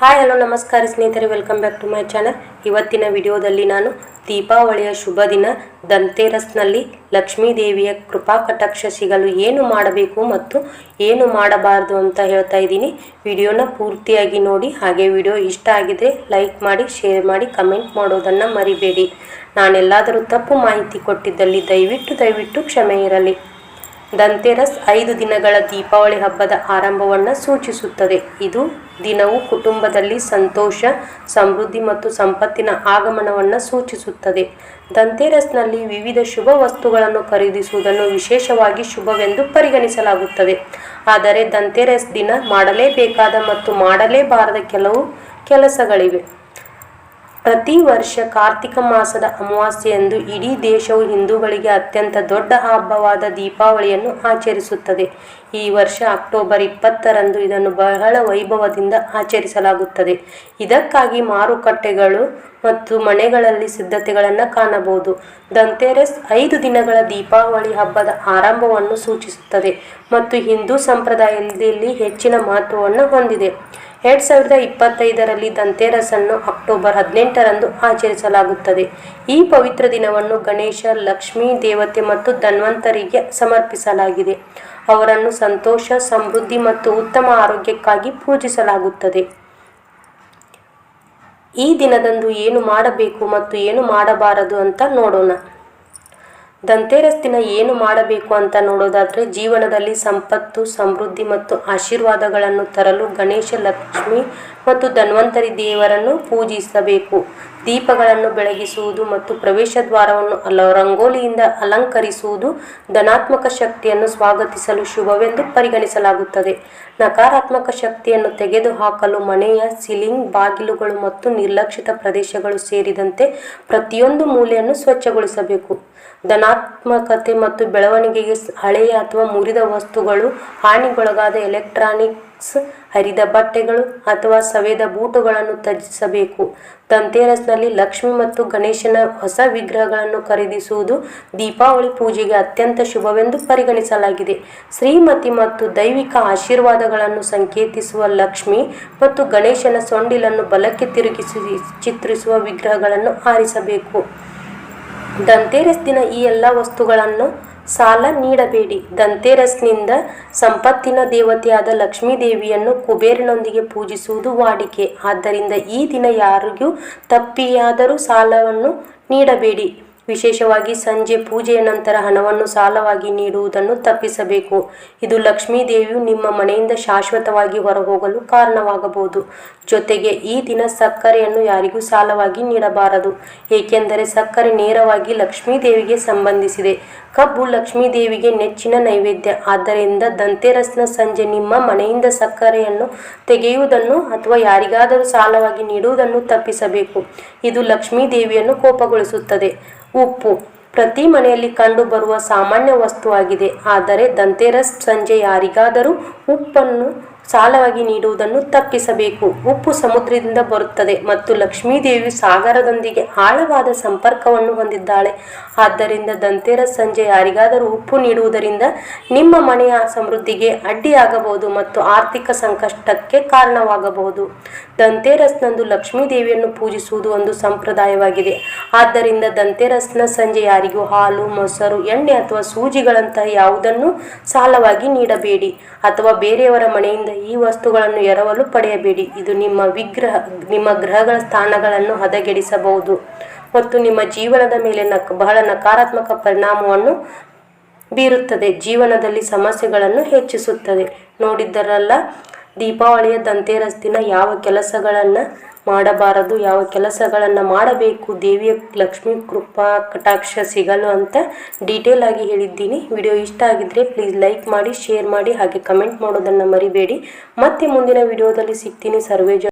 Hi hello ನಮಸ್ಕಾರ ಸ್ನೇಹಿತರೆ welcome back to my channel ಇವತ್ತಿನ ವಿಡಿಯೋದಲ್ಲಿ ನಾನು ದೀಪಾವಳಿಯ ಶುಭ ದಿನ ದಂತೇರಸ್ನಲ್ಲಿ ಲಕ್ಷ್ಮೀ ದೇವಿಯ ಕೃಪಾ ಕಟಾಕ್ಷ ಸಿಗಲು ಏನು ಮಾಡಬೇಕು ಮತ್ತು ಏನು ಮಾಡಬಾರದು ಅಂತ ಹೇಳ್ತಾ ಇದ್ದೀನಿ. ವಿಡಿಯೋನ ಪೂರ್ತಿಯಾಗಿ ನೋಡಿ, ಹಾಗೆ ವಿಡಿಯೋ ಇಷ್ಟ ಆಗಿದ್ರೆ ಲೈಕ್ ಮಾಡಿ ಶೇರ್ ಮಾಡಿ ಕಮೆಂಟ್ ಮಾಡೋದನ್ನು ಮರಿಬೇಡಿ. ನಾನೆಲ್ಲಾದರೂ ತಪ್ಪು ಮಾಹಿತಿ ಕೊಟ್ಟಿದ್ದಲ್ಲಿ ದಯವಿಟ್ಟು ದಯವಿಟ್ಟು ಕ್ಷಮೆ ಇರಲಿ. ದಂತೆರಸ್ ಐದು ದಿನಗಳ ದೀಪಾವಳಿ ಹಬ್ಬದ ಆರಂಭವನ್ನು ಸೂಚಿಸುತ್ತದೆ. ಇದು ದಿನವು ಕುಟುಂಬದಲ್ಲಿ ಸಂತೋಷ, ಸಮೃದ್ಧಿ ಮತ್ತು ಸಂಪತ್ತಿನ ಆಗಮನವನ್ನು ಸೂಚಿಸುತ್ತದೆ. ದಂತೆರಸ್ನಲ್ಲಿ ವಿವಿಧ ಶುಭ ವಸ್ತುಗಳನ್ನು ಖರೀದಿಸುವುದನ್ನು ವಿಶೇಷವಾಗಿ ಶುಭವೆಂದು ಪರಿಗಣಿಸಲಾಗುತ್ತದೆ. ಆದರೆ ದಂತೆರಸ್ ದಿನ ಮಾಡಲೇಬೇಕಾದ ಮತ್ತು ಮಾಡಲೇಬಾರದ ಕೆಲವು ಕೆಲಸಗಳಿವೆ. ಪ್ರತಿ ವರ್ಷ ಕಾರ್ತಿಕ ಮಾಸದ ಅಮಾವಾಸ್ಯೆಯಂದು ಇಡೀ ದೇಶವು ಹಿಂದೂಗಳಿಗೆ ಅತ್ಯಂತ ದೊಡ್ಡ ಹಬ್ಬವಾದ ದೀಪಾವಳಿಯನ್ನು ಆಚರಿಸುತ್ತದೆ. ಈ ವರ್ಷ ಅಕ್ಟೋಬರ್ ಇಪ್ಪತ್ತರಂದು ಇದನ್ನು ಬಹಳ ವೈಭವದಿಂದ ಆಚರಿಸಲಾಗುತ್ತದೆ. ಇದಕ್ಕಾಗಿ ಮಾರುಕಟ್ಟೆಗಳು ಮತ್ತು ಮನೆಗಳಲ್ಲಿ ಸಿದ್ಧತೆಗಳನ್ನು ಕಾಣಬಹುದು. ದಂತೆರೆಸ್ ಐದು ದಿನಗಳ ದೀಪಾವಳಿ ಹಬ್ಬದ ಆರಂಭವನ್ನು ಸೂಚಿಸುತ್ತದೆ ಮತ್ತು ಹಿಂದೂ ಸಂಪ್ರದಾಯದಲ್ಲಿ ಹೆಚ್ಚಿನ ಮಹತ್ವವನ್ನು ಹೊಂದಿದೆ. ಎರಡು ಸಾವಿರದ ಇಪ್ಪತ್ತೈದರಲ್ಲಿ ದಂತೇರಸನ್ನು ಅಕ್ಟೋಬರ್ ಹದಿನೆಂಟರಂದು ಆಚರಿಸಲಾಗುತ್ತದೆ. ಈ ಪವಿತ್ರ ದಿನವನ್ನು ಗಣೇಶ, ಲಕ್ಷ್ಮೀ, ದೇವತೆ ಮತ್ತು ಧನ್ವಂತರಿಗೆ ಸಮರ್ಪಿಸಲಾಗಿದೆ. ಅವರನ್ನು ಸಂತೋಷ, ಸಮೃದ್ಧಿ ಮತ್ತು ಉತ್ತಮ ಆರೋಗ್ಯಕ್ಕಾಗಿ ಪೂಜಿಸಲಾಗುತ್ತದೆ. ಈ ದಿನದಂದು ಏನು ಮಾಡಬೇಕು ಮತ್ತು ಏನು ಮಾಡಬಾರದು ಅಂತ ನೋಡೋಣ. ದಂತೆರಸ್ ದಿನ ಏನು ಮಾಡಬೇಕು ಅಂತ ನೋಡೋದಾದರೆ ಜೀವನದಲ್ಲಿ ಸಂಪತ್ತು ಸಮೃದ್ಧಿ ಮತ್ತು ಆಶೀರ್ವಾದಗಳನ್ನು ತರಲು ಗಣೇಶ ಲಕ್ಷ್ಮಿ ಮತ್ತು ಧನ್ವಂತರಿ ದೇವರನ್ನು ಪೂಜಿಸಬೇಕು. ದೀಪಗಳನ್ನು ಬೆಳಗಿಸುವುದು ಮತ್ತು ಪ್ರವೇಶ ದ್ವಾರವನ್ನು ಅಲ ರಂಗೋಲಿಯಿಂದ ಅಲಂಕರಿಸುವುದು ಧನಾತ್ಮಕ ಶಕ್ತಿಯನ್ನು ಸ್ವಾಗತಿಸಲು ಶುಭವೆಂದು ಪರಿಗಣಿಸಲಾಗುತ್ತದೆ. ನಕಾರಾತ್ಮಕ ಶಕ್ತಿಯನ್ನು ತೆಗೆದುಹಾಕಲು ಮನೆಯ ಸಿಲಿಂಗ್, ಬಾಗಿಲುಗಳು ಮತ್ತು ನಿರ್ಲಕ್ಷಿತ ಪ್ರದೇಶಗಳು ಸೇರಿದಂತೆ ಪ್ರತಿಯೊಂದು ಮೂಲೆಯನ್ನು ಸ್ವಚ್ಛಗೊಳಿಸಬೇಕು. ಧನಾತ್ಮಕತೆ ಮತ್ತು ಬೆಳವಣಿಗೆಗೆ ಹಳೆಯ ಅಥವಾ ಮುರಿದ ವಸ್ತುಗಳು, ಹಾನಿಗೊಳಗಾದ ಎಲೆಕ್ಟ್ರಾನಿಕ್ಸ್ ಹರಿದ ಬಟ್ಟೆಗಳು ಅಥವಾ ಸವೆದ ಬೂಟುಗಳನ್ನು ತ್ಯಜಿಸಬೇಕು. ದಂತೆರಸ್ನಲ್ಲಿ ಲಕ್ಷ್ಮಿ ಮತ್ತು ಗಣೇಶನ ಹೊಸ ವಿಗ್ರಹಗಳನ್ನು ಖರೀದಿಸುವುದು ದೀಪಾವಳಿ ಪೂಜೆಗೆ ಅತ್ಯಂತ ಶುಭವೆಂದು ಪರಿಗಣಿಸಲಾಗಿದೆ. ಶ್ರೀಮತಿ ಮತ್ತು ದೈವಿಕ ಆಶೀರ್ವಾದಗಳನ್ನು ಸಂಕೇತಿಸುವ ಲಕ್ಷ್ಮಿ ಮತ್ತು ಗಣೇಶನ ಸೊಂಡಿಲನ್ನು ಬಲಕ್ಕೆ ತಿರುಗಿಸಿ ಚಿತ್ರಿಸುವ ವಿಗ್ರಹಗಳನ್ನು ಆರಿಸಬೇಕು. ದಂತೆರಸ್ ದಿನ ಈ ಎಲ್ಲ ವಸ್ತುಗಳನ್ನು ಸಾಲ ನೀಡಬೇಡಿ. ದಂತೆರಸ್ನಿಂದ ಸಂಪತ್ತಿನ ದೇವತೆಯಾದ ಲಕ್ಷ್ಮೀ ದೇವಿಯನ್ನು ಕುಬೇರನೊಂದಿಗೆ ಪೂಜಿಸುವುದು ವಾಡಿಕೆ. ಆದ್ದರಿಂದ ಈ ದಿನ ಯಾರಿಗೂ ತಪ್ಪಿಯಾದರೂ ಸಾಲವನ್ನು ನೀಡಬೇಡಿ. ವಿಶೇಷವಾಗಿ ಸಂಜೆ ಪೂಜೆಯ ನಂತರ ಹಣವನ್ನು ಸಾಲವಾಗಿ ನೀಡುವುದನ್ನು ತಪ್ಪಿಸಬೇಕು. ಇದು ಲಕ್ಷ್ಮೀ ದೇವಿಯು ನಿಮ್ಮ ಮನೆಯಿಂದ ಶಾಶ್ವತವಾಗಿ ಹೊರಹೋಗಲು ಕಾರಣವಾಗಬಹುದು. ಜೊತೆಗೆ ಈ ದಿನ ಸಕ್ಕರೆಯನ್ನು ಯಾರಿಗೂ ಸಾಲವಾಗಿ ನೀಡಬಾರದು. ಏಕೆಂದರೆ ಸಕ್ಕರೆ ನೇರವಾಗಿ ಲಕ್ಷ್ಮೀ ದೇವಿಗೆ ಸಂಬಂಧಿಸಿದೆ. ಕಬ್ಬು ಲಕ್ಷ್ಮೀ ದೇವಿಗೆ ನೆಚ್ಚಿನ ನೈವೇದ್ಯ. ಆದ್ದರಿಂದ ದಂತೆರಸ್ನ ಸಂಜೆ ನಿಮ್ಮ ಮನೆಯಿಂದ ಸಕ್ಕರೆಯನ್ನು ತೆಗೆಯುವುದನ್ನು ಅಥವಾ ಯಾರಿಗಾದರೂ ಸಾಲವಾಗಿ ನೀಡುವುದನ್ನು ತಪ್ಪಿಸಬೇಕು. ಇದು ಲಕ್ಷ್ಮೀ ದೇವಿಯನ್ನು ಕೋಪಗೊಳಿಸುತ್ತದೆ. ಉಪ್ಪು. ಪ್ರತಿ ಮನೆಯಲ್ಲಿ ಕಂಡುಬರುವ ಸಾಮಾನ್ಯ ವಸ್ತುವಾಗಿದೆ ಆದರೆ ದಂತೆರಸ್ ಸಂಜೆ ಯಾರಿಗಾದರೂ ಉಪ್ಪನ್ನು ಸಾಲವಾಗಿ ನೀಡುವುದನ್ನು ತಪ್ಪಿಸಬೇಕು. ಉಪ್ಪು ಸಮುದ್ರದಿಂದ ಬರುತ್ತದೆ ಮತ್ತು ಲಕ್ಷ್ಮೀದೇವಿಯು ಸಾಗರದೊಂದಿಗೆ ಆಳವಾದ ಸಂಪರ್ಕವನ್ನು ಹೊಂದಿದ್ದಾಳೆ. ಆದ್ದರಿಂದ ದಂತೆರ ಸಂಜೆ ಯಾರಿಗಾದರೂ ಉಪ್ಪು ನೀಡುವುದರಿಂದ ನಿಮ್ಮ ಮನೆಯ ಸಮೃದ್ಧಿಗೆ ಅಡ್ಡಿಯಾಗಬಹುದು ಮತ್ತು ಆರ್ಥಿಕ ಸಂಕಷ್ಟಕ್ಕೆ ಕಾರಣವಾಗಬಹುದು. ದಂತೆರಸ್ನಂದು ಲಕ್ಷ್ಮೀ ದೇವಿಯನ್ನು ಪೂಜಿಸುವುದು ಒಂದು ಸಂಪ್ರದಾಯವಾಗಿದೆ. ಆದ್ದರಿಂದ ದಂತೆರಸ್ನ ಸಂಜೆ ಯಾರಿಗೂ ಹಾಲು, ಮೊಸರು, ಎಣ್ಣೆ ಅಥವಾ ಸೂಜಿಗಳಂತಹ ಯಾವುದನ್ನು ಸಾಲವಾಗಿ ನೀಡಬೇಡಿ. ಅಥವಾ ಬೇರೆಯವರ ಮನೆಯಿಂದ ಈ ವಸ್ತುಗಳನ್ನು ಎರವಲು ಪಡೆಯಬೇಡಿ. ಇದು ನಿಮ್ಮ ವಿಗ್ರಹ, ನಿಮ್ಮ ಗ್ರಹಗಳ ಸ್ಥಾನಗಳನ್ನು ಹದಗೆಡಿಸಬಹುದು ಮತ್ತು ನಿಮ್ಮ ಜೀವನದ ಮೇಲೆ ನಕ್, ಬಹಳ ನಕಾರಾತ್ಮಕ ಪರಿಣಾಮವನ್ನು ಬೀರುತ್ತದೆ. ಜೀವನದಲ್ಲಿ ಸಮಸ್ಯೆಗಳನ್ನು ಹೆಚ್ಚಿಸುತ್ತದೆ. ನೋಡಿದ್ದರಲ್ಲ, ದೀಪಾವಳಿಯ ದಂತೆರಸ್ತಿನ ಯಾವ ಕೆಲಸಗಳನ್ನು ಮಾಡಬಾರದು, ಯಾವ ಕೆಲಸಗಳನ್ನು ಮಾಡಬೇಕು, ದೇವಿಯ ಲಕ್ಷ್ಮೀ ಕೃಪಾ ಕಟಾಕ್ಷ ಸಿಗಲು ಅಂತ ಡೀಟೇಲ್ ಆಗಿ ಹೇಳಿದ್ದೀನಿ. ವಿಡಿಯೋ ಇಷ್ಟ ಆಗಿದ್ರೆ ಪ್ಲೀಸ್ ಲೈಕ್ ಮಾಡಿ ಶೇರ್ ಮಾಡಿ, ಹಾಗೆ ಕಮೆಂಟ್ ಮಾಡೋದನ್ನು ಮರಿಬೇಡಿ. ಮತ್ತೆ ಮುಂದಿನ ವಿಡಿಯೋದಲ್ಲಿ ಸಿಗ್ತೀನಿ. ಸರ್ವೇ